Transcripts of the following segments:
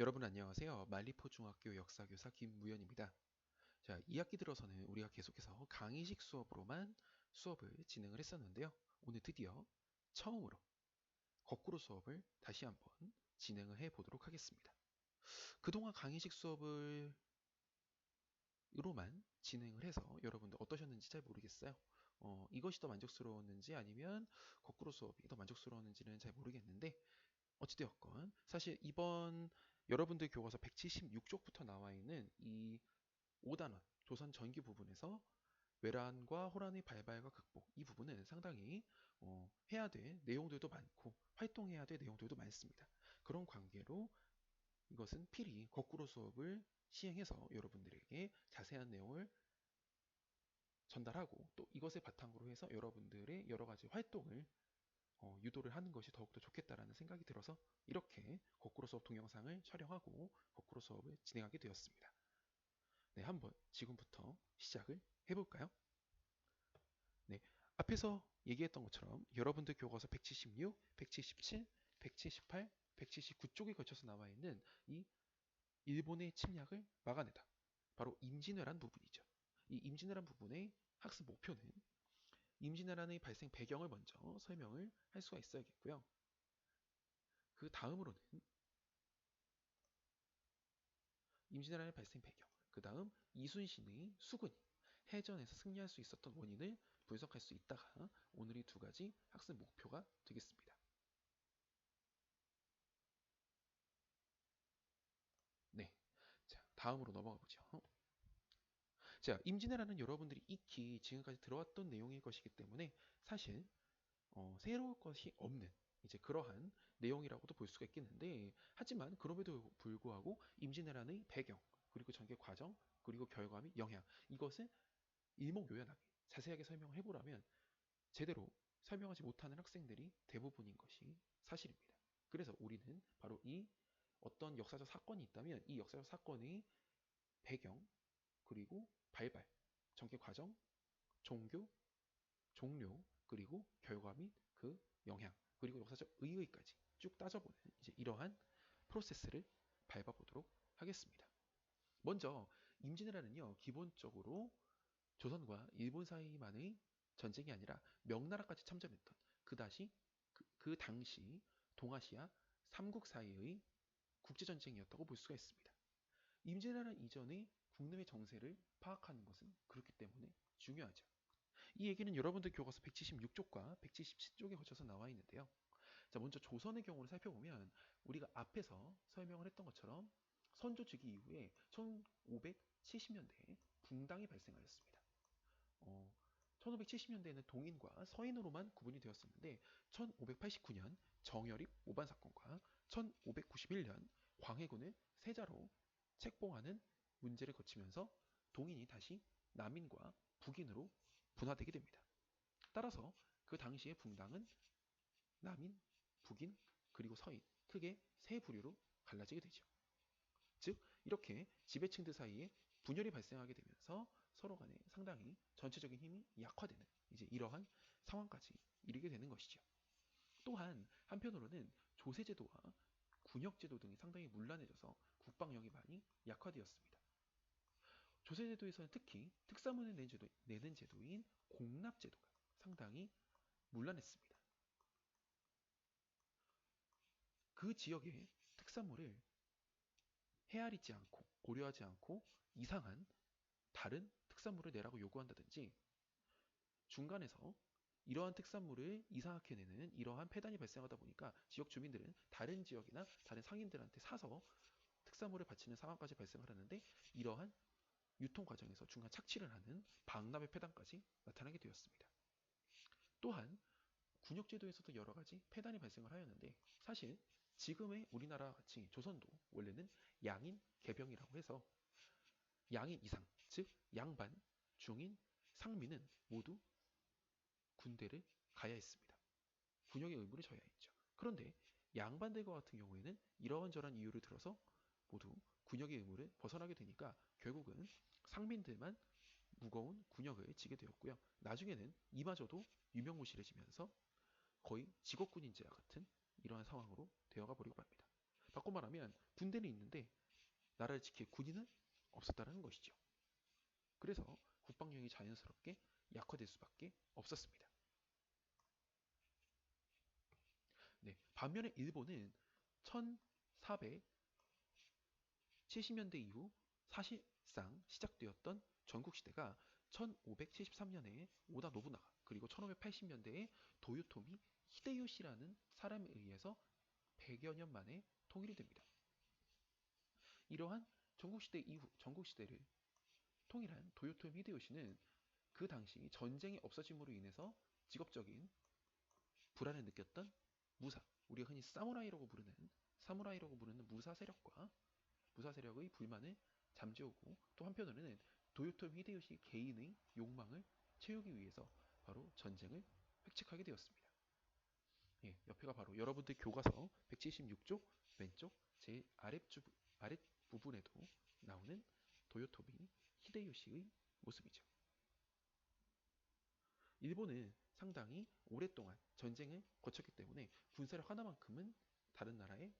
여러분 안녕하세요. 말리포 중학교 역사교사 김무현입니다. 자, 2학기 들어서는 우리가 계속해서 강의식 수업으로만 수업을 진행을 했었는데요. 오늘 드디어 처음으로 거꾸로 수업을 다시 한번 진행을 해 보도록 하겠습니다. 그동안 강의식 수업을 으로만 진행을 해서 여러분들 어떠셨는지 잘 모르겠어요. 어, 이것이 더 만족스러웠는지 아니면 거꾸로 수업이 더 만족스러웠는지는 잘 모르겠는데 어찌되었건 사실 이번 여러분들 교과서 176쪽부터 나와 있는 이 5단원 조선 전기 부분에서 외란과 호란의 발발과 극복 이 부분은 상당히 어, 해야 될 내용들도 많고 활동해야 될 내용들도 많습니다. 그런 관계로 이것은 필히 거꾸로 수업을 시행해서 여러분들에게 자세한 내용을 전달하고 또 이것을 바탕으로 해서 여러분들의 여러 가지 활동을 어, 유도를 하는 것이 더욱더 좋겠다라는 생각이 들어서 이렇게 거꾸로 수업 동영상을 촬영하고 거꾸로 수업을 진행하게 되었습니다. 네, 한번 지금부터 시작을 해볼까요? 네, 앞에서 얘기했던 것처럼 여러분들 교과서 176, 177, 178, 179쪽에 걸쳐서 나와 있는 이 일본의 침략을 막아내다. 바로 임진왜란 부분이죠. 이 임진왜란 부분의 학습 목표는 임진왜란의 발생 배경을 먼저 설명을 할 수가 있어야겠고요. 그 다음으로는 임진왜란의 발생 배경, 그 다음 이순신의 수군이 해전에서 승리할 수 있었던 원인을 분석할 수 있다가 오늘 이두 가지 학습 목표가 되겠습니다. 네, 자 다음으로 넘어가 보죠. 자, 임진왜란은 여러분들이 익히 지금까지 들어왔던 내용일 것이기 때문에 사실 어, 새로울 것이 없는 이제 그러한 내용이라고도 볼 수가 있겠는데 하지만 그럼에도 불구하고 임진왜란의 배경 그리고 전개 과정 그리고 결과 및 영향 이것을 일목요연하게 자세하게 설명을 해보라면 제대로 설명하지 못하는 학생들이 대부분인 것이 사실입니다. 그래서 우리는 바로 이 어떤 역사적 사건이 있다면 이 역사적 사건의 배경 그리고 발발, 전개 과정, 종교, 종료, 그리고 결과 및 그 영향, 그리고 역사적 의의까지 쭉 따져보는 이제 이러한 프로세스를 밟아보도록 하겠습니다. 먼저 임진왜란은요 기본적으로 조선과 일본 사이만의 전쟁이 아니라 명나라까지 참전했던 그 다시 그, 그 당시 동아시아 삼국 사이의 국제전쟁이었다고 볼 수가 있습니다. 임진왜란 이전의 국내의 정세를 파악하는 것은 그렇기 때문에 중요하죠. 이 얘기는 여러분들 교과서 176쪽과 177쪽에 거쳐서 나와 있는데요. 자, 먼저 조선의 경우를 살펴보면 우리가 앞에서 설명을 했던 것처럼 선조 즉위 이후에 1570년대에 붕당이 발생하였습니다. 어, 1570년대에는 동인과 서인으로만 구분이 되었었는데 1589년 정열입 오반 사건과 1591년 광해군을 세자로 책봉하는 문제를 거치면서 동인이 다시 남인과 북인으로 분화되게 됩니다. 따라서 그 당시의 붕당은 남인, 북인, 그리고 서인 크게 세 부류로 갈라지게 되죠. 즉 이렇게 지배층들 사이에 분열이 발생하게 되면서 서로 간에 상당히 전체적인 힘이 약화되는 이제 이러한 상황까지 이르게 되는 것이죠. 또한 한편으로는 조세제도와 군역제도 등이 상당히 문란해져서 국방력이 많이 약화되었습니다. 조세제도에서는 특히 특사문을 내는, 제도, 내는 제도인 공납제도가 상당히 문란했습니다. 그 지역의 특산물을 헤아리지 않고 고려하지 않고 이상한 다른 특산물을 내라고 요구한다든지 중간에서 이러한 특산물을 이상하게 내는 이러한 폐단이 발생하다 보니까 지역 주민들은 다른 지역이나 다른 상인들한테 사서 특산물을 바치는 상황까지 발생하는데 이러한 유통 과정에서 중간 착취를 하는 방납의 폐단까지 나타나게 되었습니다. 또한 군역제도에서도 여러 가지 폐단이 발생을 하였는데 사실 지금의 우리나라 같이 조선도 원래는 양인 개병이라고 해서 양인 이상, 즉 양반, 중인, 상민은 모두 군대를 가야 했습니다. 군역의 의무를 져야 했죠. 그런데 양반들과 같은 경우에는 이러한저러한 이유를 들어서 모두 군역의 의무를 벗어나게 되니까 결국은 상민들만 무거운 군역을 지게 되었고요. 나중에는 이마저도 유명무실해지면서 거의 직업군인제와 같은 이러한 상황으로 되어가 버리고 맙니다. 바꿔 말하면 군대는 있는데 나라를 지킬 군인은 없었다는 것이죠. 그래서 국방력이 자연스럽게 약화될 수밖에 없었습니다. 네, 반면에 일본은 1470년대 이후 사실상 시작되었던 전국시대가 1573년에 오다 노부나가 그리고 1580년대에 도요토미 히데요시라는 사람에 의해서 100여 년 만에 통일이 됩니다. 이러한 전국시대 이후 전국시대를 통일한 도요토미 히데요시는 그 당시 전쟁이 없어짐으로 인해서 직업적인 불안을 느꼈던 무사, 우리가 흔히 사무라이라고 부르는 사무라이라고 부르는 무사 세력과 무사 세력의 불만을 잠재우고 또 한편으로는 도요토미 히데요시 개인의 욕망을 채우기 위해서 바로 전쟁을 획책하게 되었습니다. 예, 옆에가 바로 여러분들 교과서 176쪽 왼쪽 제 아랫주, 아랫 부분에도 나오는 도요토미 히데요시의 모습이죠. 일본은 상당히 오랫동안 전쟁을 거쳤기 때문에 군사력 하나만큼은 다른 나라에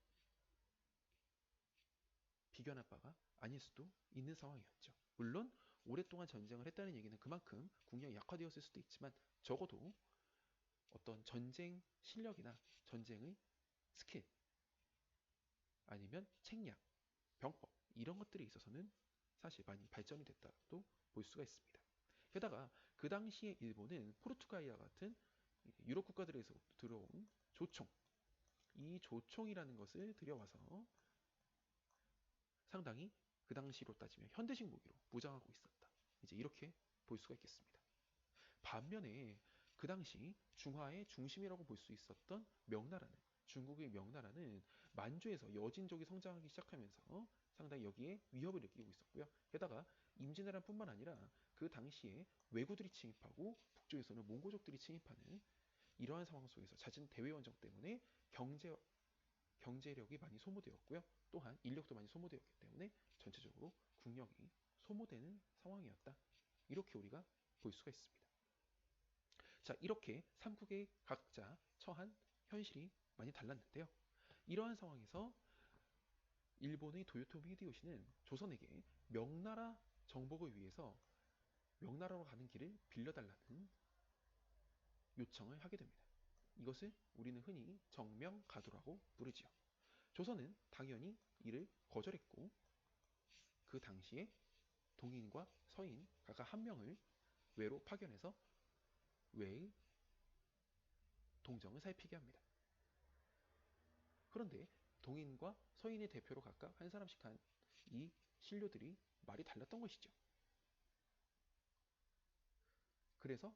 비교할 바가 아닐 수도 있는 상황이었죠. 물론 오랫동안 전쟁을 했다는 얘기는 그만큼 국력이 약화되었을 수도 있지만 적어도 어떤 전쟁 실력이나 전쟁의 스킬 아니면 책략, 병법 이런 것들에 있어서는 사실 많이 발전이 됐다고 볼 수가 있습니다. 게다가 그 당시에 일본은 포르투갈과 같은 유럽 국가들에서 들어온 조총, 이 조총이라는 것을 들여와서 상당히 그 당시로 따지면 현대식 무기로 무장하고 있었다. 이제 이렇게 볼 수가 있겠습니다. 반면에 그 당시 중화의 중심이라고 볼 수 있었던 명나라는 중국의 명나라는 만주에서 여진족이 성장하기 시작하면서 상당히 여기에 위협을 느끼고 있었고요. 게다가 임진왜란뿐만 아니라 그 당시에 왜구들이 침입하고 북쪽에서는 몽고족들이 침입하는 이러한 상황 속에서 잦은 대외 원정 때문에 경제 경제력이 많이 소모되었고요. 또한 인력도 많이 소모되었기 때문에 전체적으로 국력이 소모되는 상황이었다. 이렇게 우리가 볼 수가 있습니다. 자, 이렇게 삼국의 각자 처한 현실이 많이 달랐는데요. 이러한 상황에서 일본의 도요토미 히데요시는 조선에게 명나라 정복을 위해서 명나라로 가는 길을 빌려달라는 요청을 하게 됩니다. 이것을 우리는 흔히 정명가도라고 부르지요. 조선은 당연히 이를 거절했고 그 당시에 동인과 서인 각각 한 명을 외로 파견해서 외의 동정을 살피게 합니다. 그런데 동인과 서인의 대표로 각각 한 사람씩 한 이 신료들이 말이 달랐던 것이죠. 그래서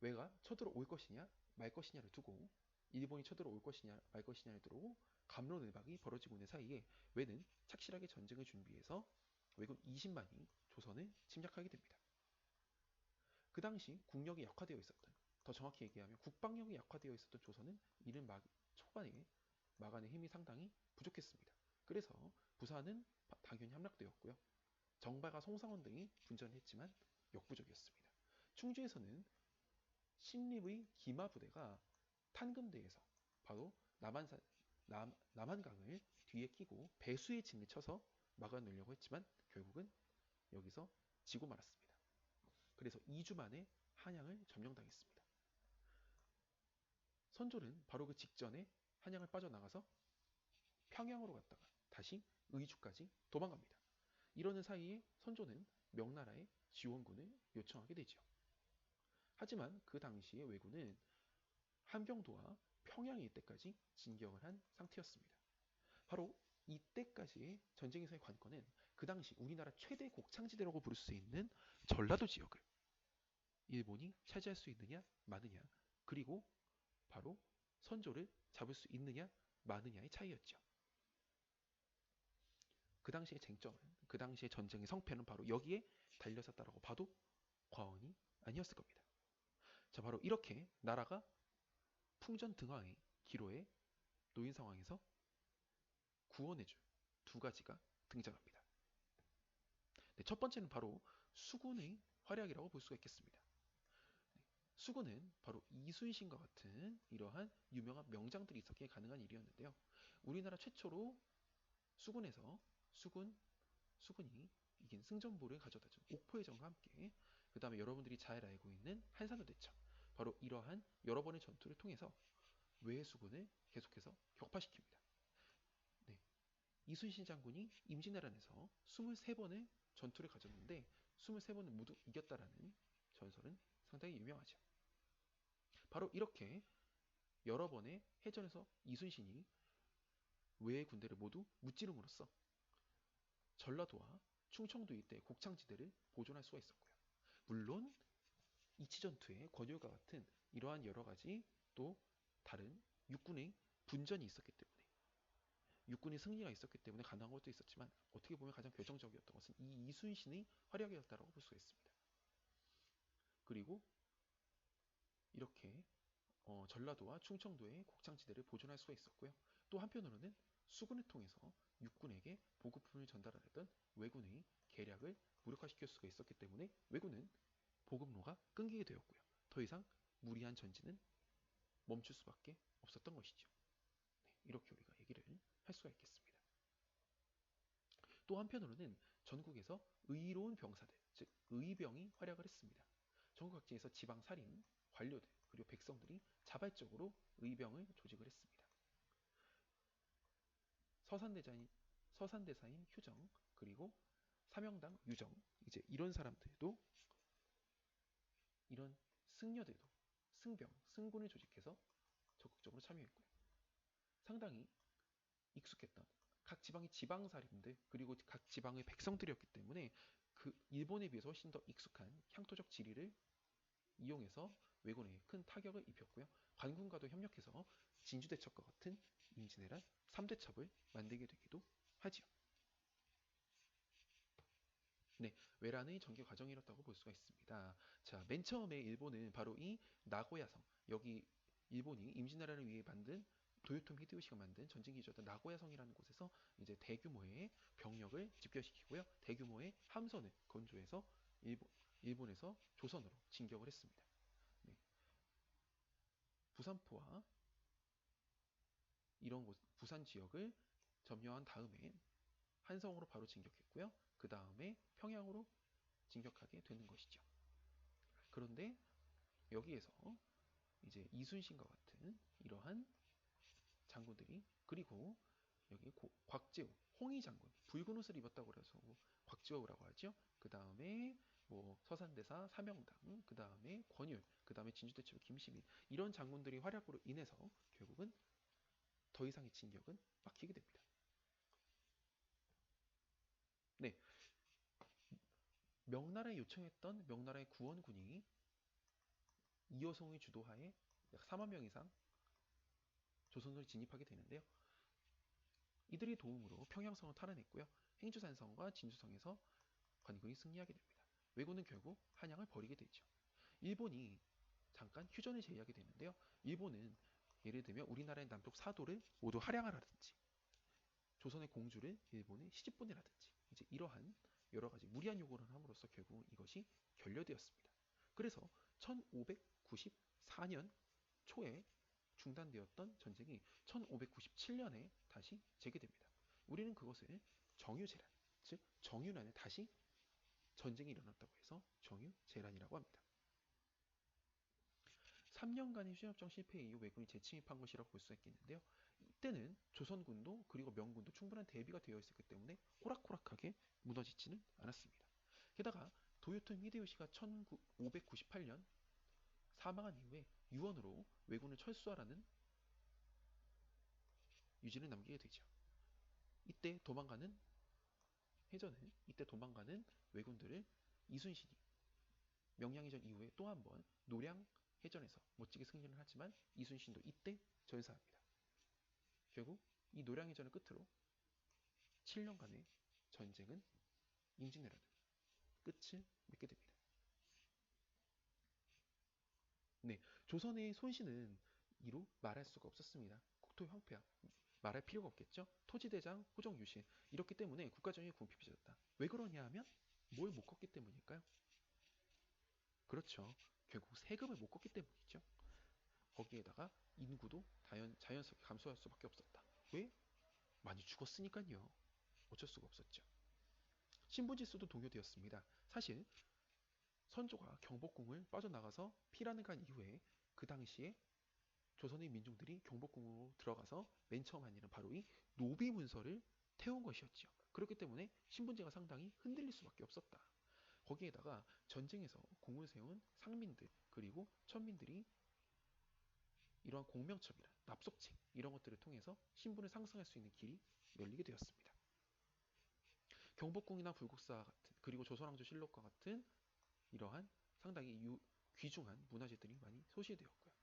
외가 쳐들어올 것이냐 말 것이냐를 두고 일본이 쳐들어올 것이냐 말 것이냐를 두고 감론을박이 벌어지고 있는 사이에 외는 착실하게 전쟁을 준비해서 외군 20만이 조선을 침략하게 됩니다. 그 당시 국력이 약화되어 있었던 더 정확히 얘기하면 국방력이 약화되어 있었던 조선은 이른 막, 초반에 막안의 힘이 상당히 부족했습니다. 그래서 부산은 당연히 함락되었고요. 정발과 송상원 등이 분전을 했지만 역부족이었습니다. 충주에서는 신립의 기마 부대가 탄금대에서 바로 남한산, 남, 남한강을 뒤에 끼고 배수의 진을 쳐서 막아내려고 했지만 결국은 여기서 지고 말았습니다. 그래서 2주 만에 한양을 점령당했습니다. 선조는 바로 그 직전에 한양을 빠져나가서 평양으로 갔다가 다시 의주까지 도망갑니다. 이러는 사이에 선조는 명나라의 지원군을 요청하게 되죠. 하지만 그 당시의 왜군은 함경도와 평양에 이때까지 진격을 한 상태였습니다. 바로 이때까지의 전쟁에서의 관건은 그 당시 우리나라 최대 곡창지대라고 부를 수 있는 전라도 지역을 일본이 차지할 수 있느냐 마느냐 그리고 바로 선조를 잡을 수 있느냐 마느냐의 차이였죠. 그 당시의 쟁점은 그 당시의 전쟁의 성패는 바로 여기에 달려섰다라고 봐도 과언이 아니었을 겁니다. 자 바로 이렇게 나라가 풍전등화의 기로에 놓인 상황에서 구원해줄 두 가지가 등장합니다. 네, 첫 번째는 바로 수군의 활약이라고 볼 수가 있겠습니다. 네, 수군은 바로 이순신과 같은 이러한 유명한 명장들이 있었기에 가능한 일이었는데요. 우리나라 최초로 수군에서 수군 수군이 이긴 승전보를 가져다 준 옥포해전과 함께 그 다음에 여러분들이 잘 알고 있는 한산도 대첩 바로 이러한 여러 번의 전투를 통해서 외수군을 계속해서 격파시킵니다. 네. 이순신 장군이 임진왜란에서 23번의 전투를 가졌는데 23번을 모두 이겼다라는 전설은 상당히 유명하죠. 바로 이렇게 여러 번의 해전에서 이순신이 외의 군대를 모두 무찌름으로써 전라도와 충청도 일대 곡창지대를 보존할 수가 있었고요. 물론 이치전투의 권율과 같은 이러한 여러 가지 또 다른 육군의 분전이 있었기 때문에 육군의 승리가 있었기 때문에 가능한 것도 있었지만 어떻게 보면 가장 결정적이었던 것은 이 이순신의 활약이었다고 볼 수가 있습니다. 그리고 이렇게 어, 전라도와 충청도의 곡창지대를 보존할 수가 있었고요. 또 한편으로는 수군을 통해서 육군에게 보급품을 전달하려던 왜군의 계략을 무력화시킬 수가 있었기 때문에 왜군은 보급로가 끊기게 되었고요. 더 이상 무리한 전진은 멈출 수밖에 없었던 것이죠. 네, 이렇게 우리가 얘기를 할 수가 있겠습니다. 또 한편으로는 전국에서 의로운 병사들, 즉 의병이 활약을 했습니다. 전국 각지에서 지방 살인, 관료들, 그리고 백성들이 자발적으로 의병을 조직을 했습니다. 서산대자인, 서산대사인 휴정, 그리고 사명당 유정, 이제 이런 사람들도 이런 승려들도 승병, 승군을 조직해서 적극적으로 참여했고요. 상당히 익숙했던 각 지방의 지방살인들 그리고 각 지방의 백성들이었기 때문에 그 일본에 비해서 훨씬 더 익숙한 향토적 지리를 이용해서 왜군에게 큰 타격을 입혔고요. 관군과도 협력해서 진주대첩과 같은 임진왜란 3대첩을 만들게 되기도 하지요. 네, 외란의 전개 과정이었다고 볼 수가 있습니다. 자, 맨 처음에 일본은 바로 이 나고야성, 여기 일본이 임진왜란을 위해 만든 도요토미 히데요시가 만든 전쟁기지였던 나고야성이라는 곳에서 이제 대규모의 병력을 집결시키고요. 대규모의 함선을 건조해서 일본, 일본에서 조선으로 진격을 했습니다. 네. 부산포와 이런 곳, 부산 지역을 점령한 다음에 한성으로 바로 진격했고요. 그 다음에 평양으로 진격하게 되는 것이죠. 그런데 여기에서 이제 이순신과 같은 이러한 장군들이 그리고 여기 고, 곽재우, 홍희 장군, 붉은 옷을 입었다고 그래서 곽재우라고 하죠. 그 다음에 뭐 서산대사, 사명당, 그 다음에 권율, 그 다음에 진주대첩 김시민 이런 장군들이 활약으로 인해서 결국은 더 이상의 진격은 막히게 됩니다. 네, 명나라에 요청했던 명나라의 구원군이 이여송의 주도하에 약 4만 명 이상 조선으로 진입하게 되는데요. 이들의 도움으로 평양성을 탈환했고요. 행주산성과 진주성에서 관군이 승리하게 됩니다. 왜군은 결국 한양을 버리게 되죠. 일본이 잠깐 휴전을 제의하게 되는데요. 일본은 예를 들면 우리나라의 남쪽 사도를 모두 할양하라든지 조선의 공주를 일본에 시집보내라든지 이제 이러한 여러 가지 무리한 요구를 함으로써 결국 이것이 결렬되었습니다. 그래서 1594년 초에 중단되었던 전쟁이 1597년에 다시 재개됩니다. 우리는 그것을 정유재란, 즉 정유난에 다시 전쟁이 일어났다고 해서 정유재란이라고 합니다. 3년간의 휴전협정 실패 이후 왜군이 재침입한 것이라고 볼 수 있겠는데요. 이때는 조선군도 그리고 명군도 충분한 대비가 되어 있었기 때문에 호락호락하게 무너지지는 않았습니다. 게다가 도요토미 히데요시가 1598년 사망한 이후에 유언으로 왜군을 철수하라는 유지를 남기게 되죠. 이때 도망가는 해전은 이때 도망가는 왜군들을 이순신이 명량해전 이후에 또 한 번 노량 해전에서 멋지게 승리를 하지만 이순신도 이때 전사합니다. 결국 이 노량해전을 끝으로 7년간의 전쟁은 임진왜란은 끝을 맺게 됩니다. 네, 조선의 손실은 이루 말할 수가 없었습니다. 국토 황폐화 말할 필요가 없겠죠. 토지대장, 호정 유신 이렇기 때문에 국가정이 궁핍해졌다. 왜 그러냐 하면 뭘 못 걷기 때문일까요? 그렇죠. 결국 세금을 못 걷기 때문이죠. 거기에다가 인구도 자연, 자연스럽게 감소할 수밖에 없었다. 왜? 많이 죽었으니까요. 어쩔 수가 없었죠. 신분지수도 동요되었습니다. 사실 선조가 경복궁을 빠져나가서 피라는 간 이후에 그 당시에 조선의 민중들이 경복궁으로 들어가서 맨 처음 한 일은 바로 이 노비 문서를 태운 것이었죠. 그렇기 때문에 신분제가 상당히 흔들릴 수밖에 없었다. 거기에다가 전쟁에서 공을 세운 상민들 그리고 천민들이 이러한 공명첩이나 납속책 이런 것들을 통해서 신분을 상승할 수 있는 길이 열리게 되었습니다. 경복궁이나 불국사 같은 그리고 조선왕조 실록과 같은 이러한 상당히 유, 귀중한 문화재들이 많이 소실되었고요.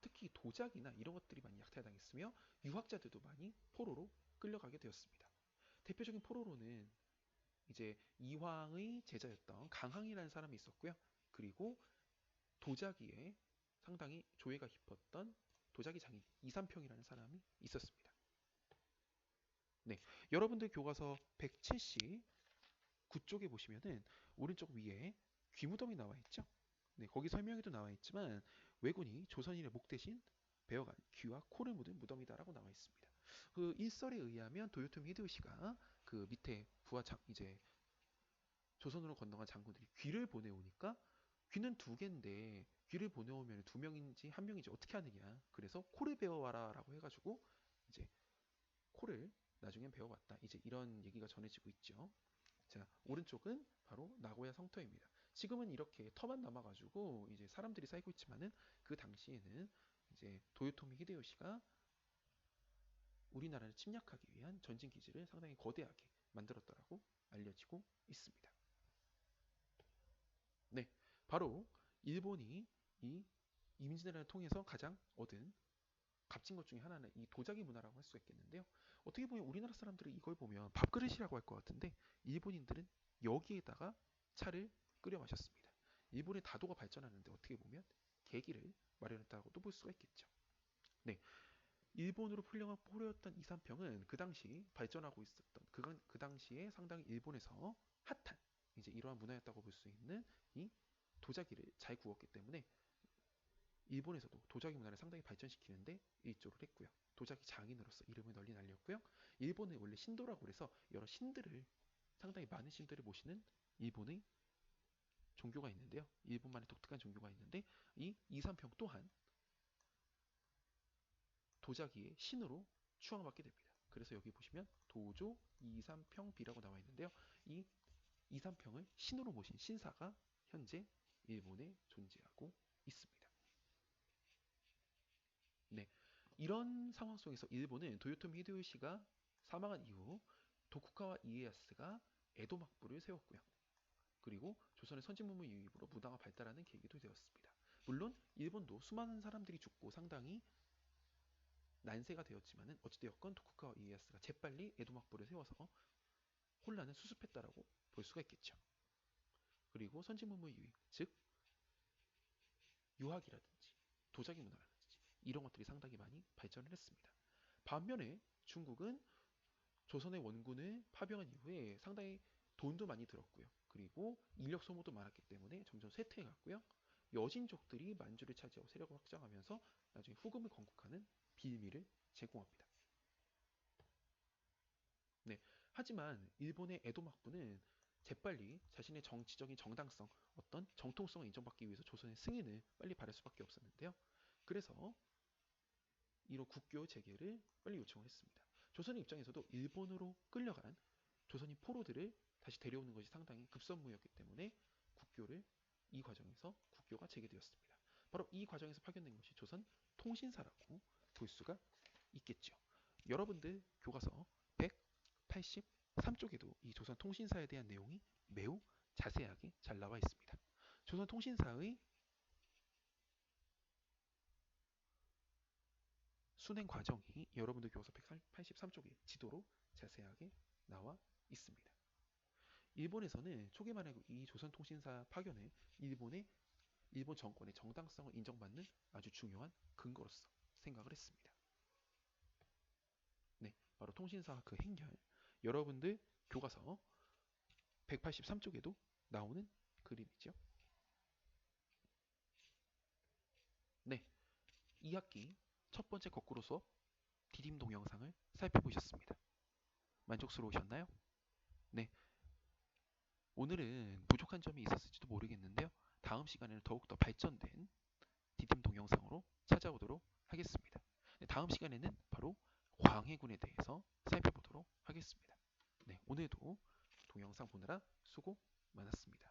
특히 도자기나 이런 것들이 많이 약탈당했으며 유학자들도 많이 포로로 끌려가게 되었습니다. 대표적인 포로로는 이제 이황의 제자였던 강항이라는 사람이 있었고요. 그리고 도자기에 상당히 조예가 깊었던 도자기 장인 이삼평이라는 사람이 있었습니다. 네, 여러분들 교과서 170 9쪽에 보시면은 오른쪽 위에 귀무덤이 나와 있죠. 네, 거기 설명에도 나와 있지만 왜군이 조선인의 목 대신 베어간 귀와 코를 묻은 무덤이다라고 나와 있습니다. 그 일설에 의하면 도요토미 히데요시가 그 밑에 부하 장 이제 조선으로 건너간 장군들이 귀를 보내오니까 귀는 두 개인데 귀를 보내오면 두 명인지 한 명인지 어떻게 하느냐. 그래서 코를 배워와라라고 해가지고 이제 코를 나중엔 배워왔다. 이제 이런 얘기가 전해지고 있죠. 자, 오른쪽은 바로 나고야 성터입니다. 지금은 이렇게 터만 남아가지고 이제 사람들이 살고 있지만은 그 당시에는 이제 도요토미 히데요시가 우리나라를 침략하기 위한 전진 기지를 상당히 거대하게 만들었다라고 알려지고 있습니다. 네, 바로 일본이 이 이민진해란을 통해서 가장 얻은 값진 것 중에 하나는 이 도자기 문화라고 할 수가 있겠는데요. 어떻게 보면 우리나라 사람들이 이걸 보면 밥그릇이라고 할 것 같은데 일본인들은 여기에다가 차를 끓여 마셨습니다. 일본의 다도가 발전하는데 어떻게 보면 계기를 마련했다고도 볼 수가 있겠죠. 네, 일본으로 풀려간 포로였던 이삼평은 그 당시 발전하고 있었던 그, 그 당시에 상당히 일본에서 핫한 이제 이러한 문화였다고 볼 수 있는 이 도자기를 잘 구웠기 때문에 일본에서도 도자기 문화를 상당히 발전시키는데 일조를 했고요. 도자기 장인으로서 이름을 널리 날렸고요. 일본은 원래 신도라고 해서 여러 신들을 상당히 많은 신들을 모시는 일본의 종교가 있는데요. 일본만의 독특한 종교가 있는데 이 이삼평 또한 도자기의 신으로 추앙받게 됩니다. 그래서 여기 보시면 도조 이삼평비라고 나와 있는데요. 이 이삼평을 신으로 모신 신사가 현재 일본에 존재하고 있습니다. 네, 이런 상황 속에서 일본은 도요토미 히데요시가 사망한 이후 도쿠카와 이에야스가 에도 막부를 세웠고요. 그리고 조선의 선진문물 유입으로 문화가 발달하는 계기도 되었습니다. 물론 일본도 수많은 사람들이 죽고 상당히 난세가 되었지만은 어찌되었건 도쿠카와 이에야스가 재빨리 에도 막부를 세워서 혼란을 수습했다라고 볼 수가 있겠죠. 그리고 선진문물 유입, 즉 유학이라든지 도자기 문화라든지 이런 것들이 상당히 많이 발전을 했습니다. 반면에 중국은 조선의 원군을 파병한 이후에 상당히 돈도 많이 들었고요. 그리고 인력 소모도 많았기 때문에 점점 쇠퇴해 갔고요. 여진족들이 만주를 차지하고 세력을 확장하면서 나중에 후금을 건국하는 빌미를 제공합니다. 네, 하지만 일본의 에도 막부는 재빨리 자신의 정치적인 정당성, 어떤 정통성을 인정받기 위해서 조선의 승인을 빨리 받을 수밖에 없었는데요. 그래서 이로 국교 재개를 빨리 요청을 했습니다. 조선의 입장에서도 일본으로 끌려간 조선인 포로들을 다시 데려오는 것이 상당히 급선무였기 때문에 국교를 이 과정에서 국교가 재개되었습니다. 바로 이 과정에서 파견된 것이 조선 통신사라고 볼 수가 있겠죠. 여러분들 교과서 183쪽에도 이 조선 통신사에 대한 내용이 매우 자세하게 잘 나와 있습니다. 조선 통신사의 순행 과정이 여러분들 교과서 183쪽에 지도로 자세하게 나와 있습니다. 일본에서는 초기만 해도 이 조선통신사 파견을 일본의 일본 정권의 정당성을 인정받는 아주 중요한 근거로서 생각을 했습니다. 네, 바로 통신사 그 행렬. 여러분들 교과서 183쪽에도 나오는 그림이죠. 네, 2학기 첫 번째 거꾸로 수업 디딤 동영상을 살펴보셨습니다. 만족 만족스러우셨나요? 네. 오늘은 부족한 점이 있었을지도 모르겠는데요. 다음 시간에는 더욱더 발전된 디딤 동영상으로 찾아오도록 하겠습니다. 네, 다음 시간에는 바로 광해군에 대해서 살펴보도록 하겠습니다. 네, 오늘도 동영상 보느라 수고 많았습니다.